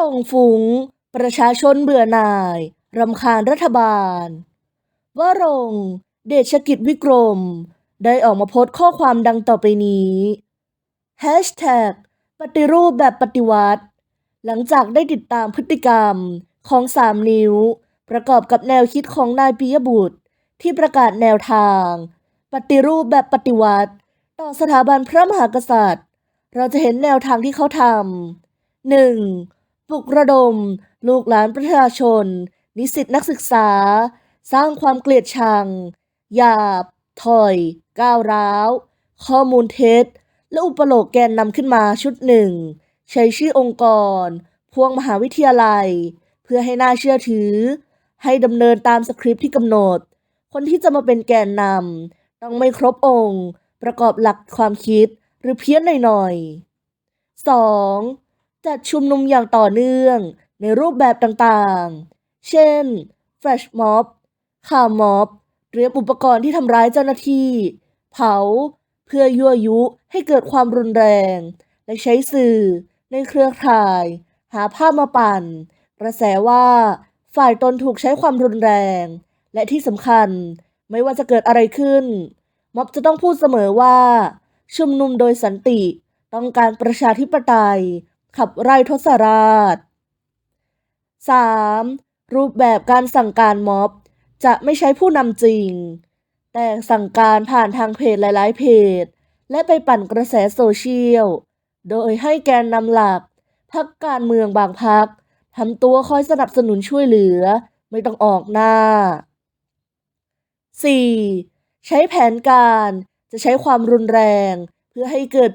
รงฟุงประชาชนเบื่อหน่าย รำคาญรัฐบาล วรงเดชกิจวิกรม ได้ออกมาโพสต์ข้อความดังต่อไปนี้ Hashtag ปฏิรูปแบบปฏิวัติ หลังจากได้ติดตามพฤติกรรมของสามนิ้ว ประกอบกับแนวคิดของนายปิยบุตร ที่ประกาศแนวทาง ปฏิรูปแบบปฏิวัติ ต่อสถาบันพระมหากษัตริย์ เราจะเห็นแนวทางที่เขาทำหนึ่ง ปลุกระดม ลูกหลานประชาชน นิสิตนักศึกษา สร้างความเกลียดชัง หยาบ ถอย ก้าวร้าว ข้อมูลเท็จ และอุปโลกแกนนำขึ้นมาชุดหนึ่ง ใช้ชื่อองค์กร พวงมหาวิทยาลัย เพื่อให้น่าเชื่อถือ ให้ดำเนินตามสคริปต์ที่กำหนด คนที่จะมาเป็นแกนนำต้องไม่ครบองค์ ประกอบหลักความคิดหรือเพี้ยนหน่อยๆ 2. จัดชุมนุมอย่างต่อเนื่องในรูปแบบต่างๆ เช่น แฟลชม็อบข่าวม็อบเตรียมอุปกรณ์ที่ทำร้ายเจ้าหน้าที่ เผา เพื่อยั่วยุให้เกิดความรุนแรง และใช้สื่อในเครือข่าย หาภาพมาปั่น กระแสว่าฝ่ายตนถูกใช้ความรุนแรง และที่สำคัญไม่ว่าจะเกิดอะไรขึ้น ม็อบจะต้องพูดเสมอว่า ชุมนุมโดยสันติ ต้องการประชาธิปไตย ขับไล่ทศราช 3. รูปแบบการสั่งการม็อบ จะไม่ใช้ผู้นำจริง แต่สั่งการผ่านทางเพจหลายๆเพจ และไปปั่นกระแสโซเชียล โดยให้แกนนำหลักพักการเมืองบางพักทำตัวคอยสนับสนุนช่วยเหลือ ไม่ต้องออกหน้า 4. ใช้แผนการจะใช้ความรุนแรง เพื่อให้เกิด